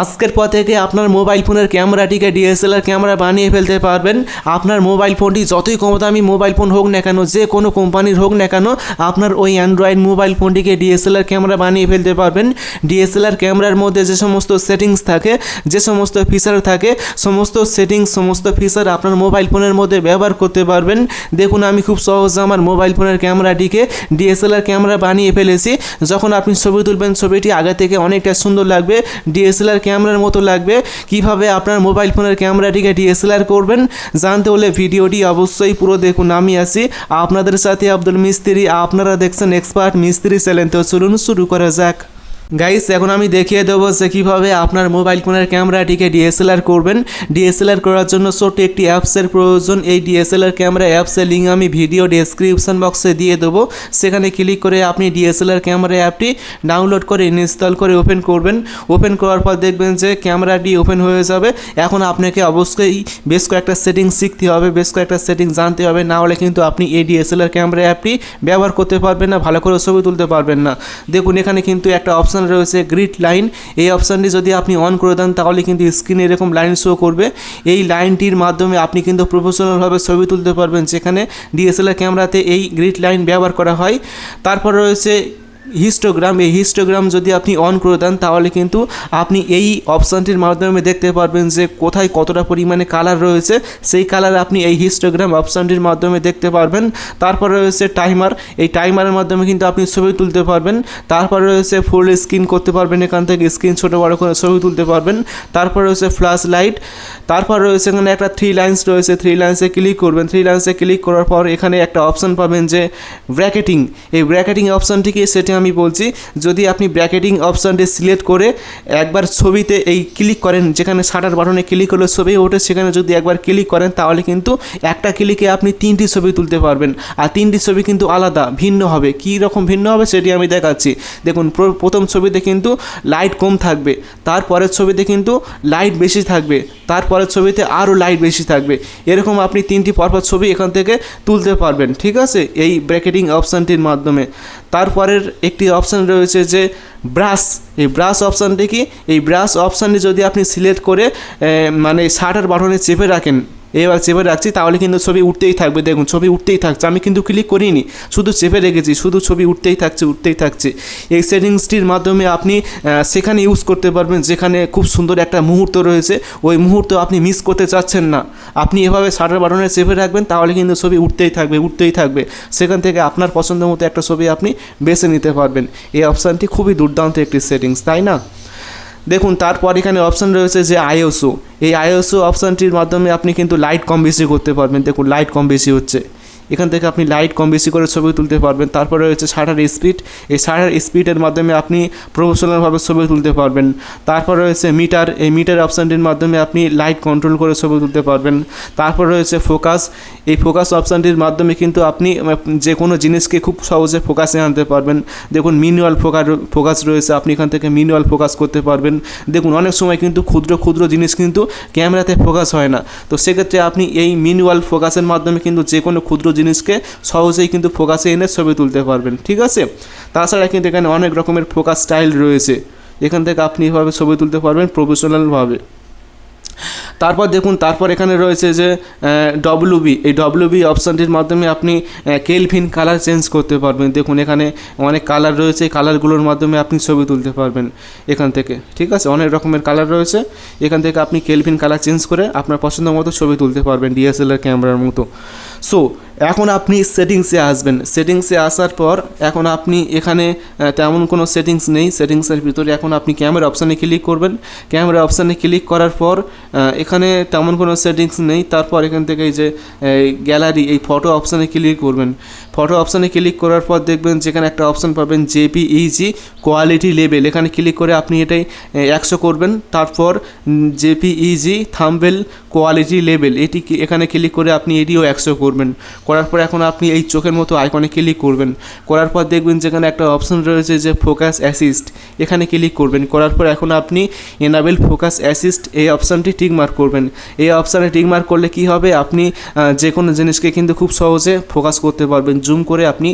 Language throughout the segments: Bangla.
আজকের পর থেকে আপনার মোবাইল ফোনের ক্যামেরাটিকে ডিএসএলআর ক্যামেরা বানিয়ে ফেলতে পারবেন। আপনার মোবাইল ফোনটি যতই কম দামি মোবাইল ফোন হোক না কেন, যে কোনো কোম্পানির হোক না কেন, আপনার ওই অ্যান্ড্রয়েড মোবাইল ফোনটিকে ডিএসএলআর ক্যামেরা বানিয়ে ফেলতে পারবেন। ডিএসএলআর ক্যামেরার মধ্যে যে সমস্ত সেটিংস থাকে, যে সমস্ত ফিচার থাকে, সমস্ত সেটিংস, সমস্ত ফিচার আপনার মোবাইল ফোনের মধ্যে ব্যবহার করতে পারবেন। দেখুন, আমি খুব সহজে আমার মোবাইল ফোনের ক্যামেরাটিকে ডিএসএলআর ক্যামেরা বানিয়ে ফেলেছি। যখন আপনি ছবি তুলবেন, ছবিটি আগে থেকে অনেকটা সুন্দর লাগবে। ডিএসএলআর ক্যামেরার মতো লাগবে। কীভাবে আপনার মোবাইল ফোনের ক্যামেরাটিকে ডিএসএলআর করবেন, জানতে হলে ভিডিওটি অবশ্যই পুরো দেখুন। আমি আছি আপনাদের সাথে আব্দুল মিস্ত্রি। আপনারা দেখছেন এক্সপার্ট মিস্ত্রি চ্যানেল তো চলুন শুরু করা যাক। গাইস এখন আমি দেখিয়ে দেবো যে কীভাবে আপনার মোবাইল ফোনের ক্যামেরাটিকে ডিএসএলআর করবেন। ডিএসএলআর করার জন্য ছোট্ট একটি অ্যাপসের প্রয়োজন। এই ডিএসএলআর ক্যামেরা অ্যাপসের লিঙ্ক আমি ভিডিও ডেসক্রিপশন বক্সে দিয়ে দেবো। সেখানে ক্লিক করে আপনি ডিএসএলআর ক্যামেরা অ্যাপটি ডাউনলোড করে ইনস্টল করে ওপেন করবেন। ওপেন করার পর দেখবেন যে ক্যামেরাটি ওপেন হয়ে যাবে। এখন আপনাকে অবশ্যই বেশ কয়েকটা সেটিং শিখতে হবে, বেশ কয়েকটা সেটিং জানতে হবে। না হলে কিন্তু আপনি এই ডিএসএলআর ক্যামেরা অ্যাপটি ব্যবহার করতে পারবেন না, ভালো করে ছবি তুলতে পারবেন না। দেখুন, এখানে কিন্তু একটা অপশান রয়েছে গ্রিড লাইন এই অপশানটি যদি আপনি অন করে দেন, তাহলে কিন্তু স্ক্রিনে এরকম লাইন শো করবে। এই লাইনটির মাধ্যমে আপনি কিন্তু প্রফেশনালভাবে ছবি তুলতে পারবেন। যেখানে ডিএসএলআর ক্যামেরাতে এই গ্রিড লাইন ব্যবহার করা হয়। তারপর রয়েছে হিস্টোগ্রাম এই হিস্টোগ্রাম যদি আপনি অন করে দেন, তাহলে কিন্তু আপনি এই অপশানটির মাধ্যমে দেখতে পারবেন যে কোথায় কতটা পরিমাণে কালার রয়েছে। সেই কালার আপনি এই হিস্টোগ্রাম অপশানটির মাধ্যমে দেখতে পারবেন। তারপর রয়েছে টাইমার এই টাইমারের মাধ্যমে কিন্তু আপনি ছবি তুলতে পারবেন। তারপর রয়েছে ফুল স্ক্রিন করতে পারবেন এখান থেকে স্ক্রিন ছোটো বড়ো করে ছবি তুলতে পারবেন। তারপর রয়েছে ফ্ল্যাশ লাইট তারপর রয়েছে এখানে একটা থ্রি লাইন্স রয়েছে। থ্রি লাইন্সে ক্লিক করবেন। থ্রি লাইন্সে ক্লিক করার পর এখানে একটা অপশান পাবেন যে ব্র্যাকেটিং এই ব্র্যাকেটিং অপশানটিকে সেটি আমি বলছি, যদি আপনি ব্র্যাকেটিং অপশানটি সিলেক্ট করে একবার ছবিতে এই ক্লিক করেন, যেখানে শাটার বাটনে ক্লিক করলে ছবি ওঠে, সেখানে যদি একবার ক্লিক করেন, তাহলে কিন্তু একটা ক্লিকে আপনি তিনটি ছবি তুলতে পারবেন। আর তিনটি ছবি কিন্তু আলাদা, ভিন্ন হবে। কী রকম ভিন্ন হবে সেটি আমি দেখাচ্ছি। দেখুন, প্র- প্রথম ছবিতে কিন্তু লাইট কম থাকবে, তারপরের ছবিতে কিন্তু লাইট বেশি থাকবে, তারপরের ছবিতে আরও লাইট বেশি থাকবে। এরকম আপনি তিনটি পরপর ছবি এখান থেকে তুলতে পারবেন, ঠিক আছে? এই ব্র্যাকেটিং অপশানটির মাধ্যমে। তারপরের একটি অপশান রয়েছে যে ব্রাশ এই ব্রাশ অপশানটি কি? এই ব্রাশ অপশানটি যদি আপনি সিলেক্ট করে মানে শাটার বাটনে চেপে রাখেন এবার চেপে রাখছি, তাহলে কিন্তু ছবি উঠতেই থাকবে। দেখুন, ছবি উঠতেই থাকছে। আমি কিন্তু ক্লিক করিনি, শুধু চেপে রেখেছি, শুধু ছবি উঠতেই থাকছে উঠতেই থাকছে। এই সেটিংসটির মাধ্যমে আপনি সেখানে ইউজ করতে পারবেন, যেখানে খুব সুন্দর একটা মুহূর্ত রয়েছে। ওই মুহূর্ত আপনি মিস করতে চাচ্ছেন না। আপনি এভাবে শাটার বাটনে চেপে রাখবেন, তাহলে কিন্তু ছবি উঠতেই থাকবে উঠতেই থাকবে। সেখান থেকে আপনার পছন্দ মতো একটা ছবি আপনি বেছে নিতে পারবেন। এই অপশানটি খুবই দুর্দান্ত একটি সেটিংস তাই না? দেখুন, তারপর এখানে অপশান রয়েছে যে আইওসো এই আইওসো অপশানটির মাধ্যমে আপনি কিন্তু লাইট কম বেশি করতে পারবেন। দেখুন লাইট কম বেশি হচ্ছে। এখান থেকে আপনি লাইট কম বেশি করে ছবি তুলতে পারবেন। তারপরে রয়েছে শাটার স্পিড এই শাটার স্পিডের মাধ্যমে আপনি প্রফেশনালভাবে ছবি তুলতে পারবেন। তারপর রয়েছে মিটার এই মিটার অপশানটির মাধ্যমে আপনি লাইট কন্ট্রোল করে ছবি তুলতে পারবেন। তারপর রয়েছে ফোকাস এই ফোকাস অপশানটির মাধ্যমে কিন্তু আপনি যে কোনো জিনিসকে খুব সহজে ফোকাসে আনতে পারবেন। দেখুন মিনুয়াল ফোকাস ফোকাস রয়েছে। আপনি এখান থেকে মিনুয়াল ফোকাস করতে পারবেন। দেখুন, অনেক সময় কিন্তু ক্ষুদ্র ক্ষুদ্র জিনিস কিন্তু ক্যামেরাতে ফোকাস হয় না। তো সেক্ষেত্রে আপনি এই মিনুয়াল ফোকাসের মাধ্যমে কিন্তু যে কোনো ক্ষুদ্র জিনিসকে সহজেই কিন্তু ফোকাসে এনে ছবি তুলতে পারবেন, ঠিক আছে? তাছাড়া কিন্তু এখানে অনেক রকমের ফোকাস স্টাইল রয়েছে। এখান থেকে আপনি এভাবে ছবি তুলতে পারবেন প্রফেশনালভাবে। তারপর দেখুন, তারপর এখানে রয়েছে যে ডব্লুবি এই ডব্লুবি অপশানটির মাধ্যমে আপনি কেলভিন কালার চেঞ্জ করতে পারবেন। দেখুন, এখানে অনেক কালার রয়েছে। কালারগুলোর মাধ্যমে আপনি ছবি তুলতে পারবেন এখান থেকে, ঠিক আছে? অনেক রকমের কালার রয়েছে। এখান থেকে আপনি কেলভিন কালার চেঞ্জ করে আপনার পছন্দ মতো ছবি তুলতে পারবেন ডিএসএলআর ক্যামেরার মতো। সো এখন আপনি সেটিংসে আসবেন। সেটিংসে আসার পর এখন আপনি এখানে তেমন কোনো সেটিংস নেই। সেটিংসের ভিতরে এখন আপনি ক্যামেরা অপশানে ক্লিক করবেন। ক্যামেরা অপশানে ক্লিক করার পর এখানে তেমন কোনো সেটিংস নেই। তারপর এখান থেকে এই যে গ্যালারি এই ফটো অপশানে ক্লিক করবেন। ফটো অপশানে ক্লিক করার পর দেখবেন যেখানে একটা অপশান পাবেন জেপিইজি কোয়ালিটি লেভেল এখানে ক্লিক করে আপনি এটাই একশো করবেন। তারপর জেপিইজি থাম্বেল কোয়ালিটি লেভেল এটি এখানে ক্লিক করে আপনি এটিও একশো করবেন। করার পর এখন আপনি এই চোখের মতো আইকনে ক্লিক করবেন। করার পর দেখবেন যেখানে একটা অপশন রয়েছে যে ফোকাস অ্যাসিস্ট এখানে ক্লিক করবেন। করার পর এখন আপনি এনাবেল ফোকাস অ্যাসিস্ট এই অপশানটি টিক মার্ক করবেন। এই অপশানে টিক মার্ক করলে কি হবে? আপনি যে কোনো জিনিসকে কিন্তু খুব সহজে ফোকাস করতে পারবেন। জুম করে আপনি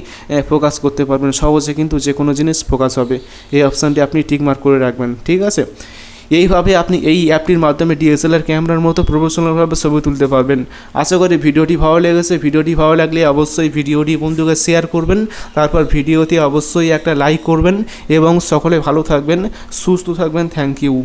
ফোকাস করতে পারবেন। সহজে কিন্তু যে কোনো জিনিস ফোকাস হবে। এই অপশানটি আপনি টিক মার্ক করে রাখবেন। ঠিক আছে? এইভাবে আপনি এই অ্যাপটির মাধ্যমে ডিএসএলআর ক্যামেরার মতো প্রফেশনালভাবে ছবি তুলতে পারবেন। আশা করি ভিডিওটি ভালো লেগেছে। ভিডিওটি ভালো লাগলে অবশ্যই ভিডিওটি বন্ধুকে শেয়ার করবেন। তারপর ভিডিওতে অবশ্যই একটা লাইক করবেন এবং সকলে ভালো থাকবেন, সুস্থ থাকবেন। Thank you.